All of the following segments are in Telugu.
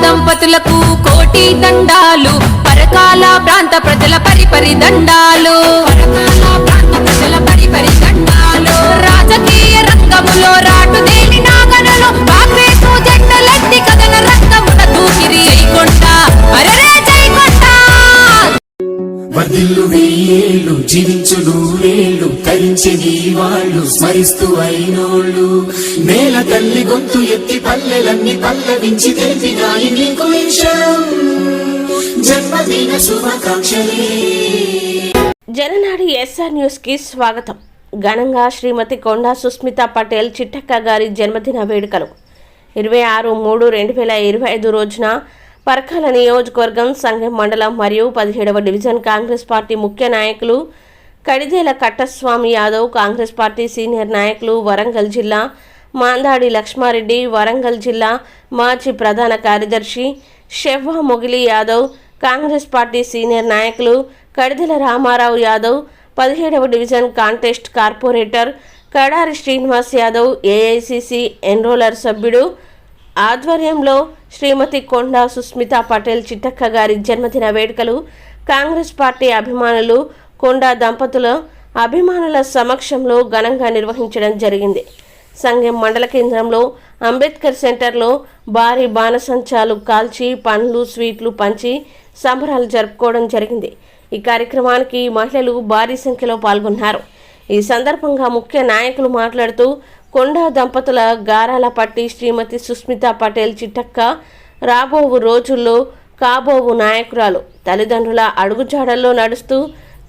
దంపతులకు కోటి దండాలు పరకాల ప్రాంత ప్రజల పరిపరి దండాలు. పరకాల ప్రాంత ప్రజల పరిపరి దండాలు. రాజకీయ వర్ధిల్లు వెయ్యేళ్ళు జీవించు నూరేళ్ళు తరించి నీ వాళ్ళు స్మరిస్తూ అయినోళ్ళు. నేల తల్లి గొంతు ఎత్తి పల్లెలన్నీ పల్లవించి తెలిపినాయి నీకు ఈ జన్మదిన శుభాకాంక్షలే. జననాడు ఎస్ఆర్ న్యూస్కి స్వాగతం. ఘనంగా శ్రీమతి కొండా సుస్మిత పటేల్ చిట్టక్క గారి జన్మదిన వేడుకలు. ఇరవై ఆరు మూడు రెండు వేల ఇరవై ఐదు రోజున పరకాల నియోజకవర్గం సంఘం మండలం మరియు పదిహేడవ డివిజన్ కాంగ్రెస్ పార్టీ ముఖ్య నాయకులు Kadidela Kattaswamy Yadav Congress party senior నాయకులు వరంగల్ జిల్లా మాందాడి లక్ష్మారెడ్డి వరంగల్ జిల్లా మాజీ ప్రధాన కార్యదర్శి Shevva Mogili Yadav Congress party senior నాయకులు కడిదెల రామారావు యాదవ్ పదిహేడవ division contest corporator Kadari Srinivas Yadav AICC enroller సభ్యుడు ఆధ్వర్యంలో శ్రీమతి కొండా సుస్మిత పటేల్ చిట్టక్క గారి జన్మదిన వేడుకలు కాంగ్రెస్ పార్టీ అభిమానులు కొండా దంపతుల అభిమానుల సమక్షంలో ఘనంగా నిర్వహించడం జరిగింది. సంఘం మండల కేంద్రంలో అంబేద్కర్ సెంటర్లో భారీ బాణసంచాలు కాల్చి పండ్లు స్వీట్లు పంచి సంబరాలు జరుపుకోవడం జరిగింది. ఈ కార్యక్రమానికి మహిళలు భారీ సంఖ్యలో పాల్గొన్నారు. ఈ సందర్భంగా ముఖ్య నాయకులు మాట్లాడుతూ కొండా దంపతుల గారాల పట్టి శ్రీమతి సుస్మిత పటేల్ చిట్టక్క రాబోవు రోజుల్లో కాబోవు నాయకురాలు. తల్లిదండ్రుల అడుగుజాడల్లో నడుస్తూ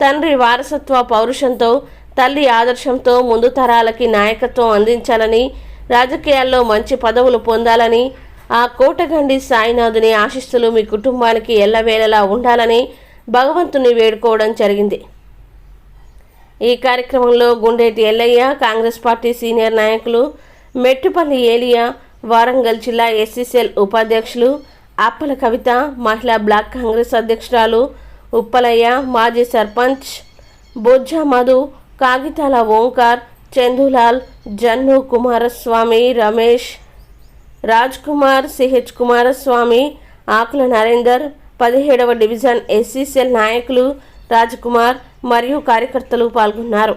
తండ్రి వారసత్వ పౌరుషంతో తల్లి ఆదర్శంతో ముందు తరాలకి నాయకత్వం అందించాలని రాజకీయాల్లో మంచి పదవులు పొందాలని ఆ కోటగండి సాయినాథుని ఆశిస్సులు మీ కుటుంబానికి ఎల్లవేళలా ఉండాలని భగవంతుని వేడుకోవడం జరిగింది. ఈ కార్యక్రమంలో Gundeti Ellaiah Congress party senior నాయకులు మెట్టుపల్లి ఏలియా వారంగల్ జిల్లా ఎస్సీసీఎల్ ఉపాధ్యక్షులు అప్పల కవిత మహిళా బ్లాక్ కాంగ్రెస్ అధ్యక్షురాలు ఉప్పలయ్య మాజీ సర్పంచ్ బొజ్జా మధు కాగితాల ఓంకార్ చందులాల్ జన్ను కుమారస్వామి రమేష్ రాజ్ కుమార్ సిహెచ్ కుమారస్వామి ఆకుల నరేందర్ పదిహేడవ డివిజన్ ఎస్సీసీఎల్ నాయకులు రాజ్ కుమార్ మరియు కార్యకర్తలు పాల్గొన్నారు.